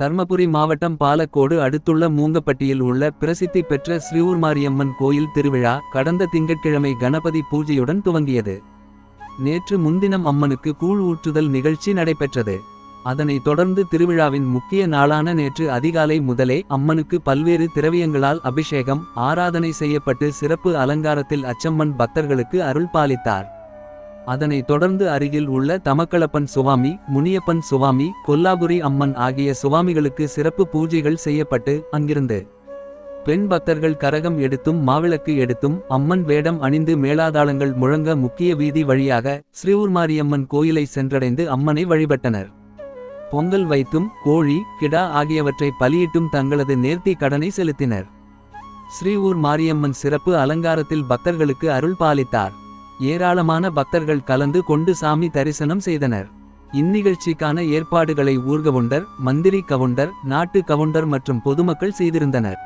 தர்மபுரி மாவட்டம் பாலக்கோடு அடுத்துள்ள மூங்கப்பட்டியில் உள்ள பிரசித்தி பெற்ற ஸ்ரீஊர் மாரியம்மன் கோயில் திருவிழா கடந்த திங்கட்கிழமை கணபதி பூஜையுடன் துவங்கியது. நேற்று முன்தினம் அம்மனுக்கு கூழ் ஊற்றுதல் நிகழ்ச்சி நடைபெற்றது. அதனைத் தொடர்ந்து திருவிழாவின் முக்கிய நாளான நேற்று அதிகாலை முதலே அம்மனுக்கு பல்வேறு திரவியங்களால் அபிஷேகம் ஆராதனை செய்யப்பட்டு சிறப்பு அலங்காரத்தில் அச்சம்மன் பக்தர்களுக்கு அருள் பாலித்தார். அதனைத் தொடர்ந்து அருகில் உள்ள தமக்களப்பன் சுவாமி முனியப்பன் சுவாமி கொல்லாபுரி அம்மன் ஆகிய சுவாமிகளுக்கு சிறப்பு பூஜைகள் செய்யப்பட்டு அங்கிருந்து பெண் பக்தர்கள் கரகம் எடுத்தும் மாவிளக்கு எடுத்தும் அம்மன் வேடம் அணிந்து மேலாதாளங்கள் முழங்க முக்கிய வீதி வழியாக ஸ்ரீஊர்மாரியம்மன் கோயிலை சென்றடைந்து அம்மனை வழிபட்டனர். பொங்கல் வைத்தும் கோழி கிடா ஆகியவற்றை பலியிட்டும் தங்களது நேர்த்தி கடனை செலுத்தினர். ஸ்ரீஊர் மாரியம்மன் சிறப்பு அலங்காரத்தில் பக்தர்களுக்கு அருள் பாலித்தார். ஏராளமான பக்தர்கள் கலந்து கொண்டு சாமி தரிசனம் செய்தனர். இந்நிகழ்ச்சிக்கான ஏற்பாடுகளை ஊர்கவுண்டர் மந்திரி கவுண்டர் நாட்டு கவுண்டர் மற்றும் பொதுமக்கள் செய்திருந்தனர்.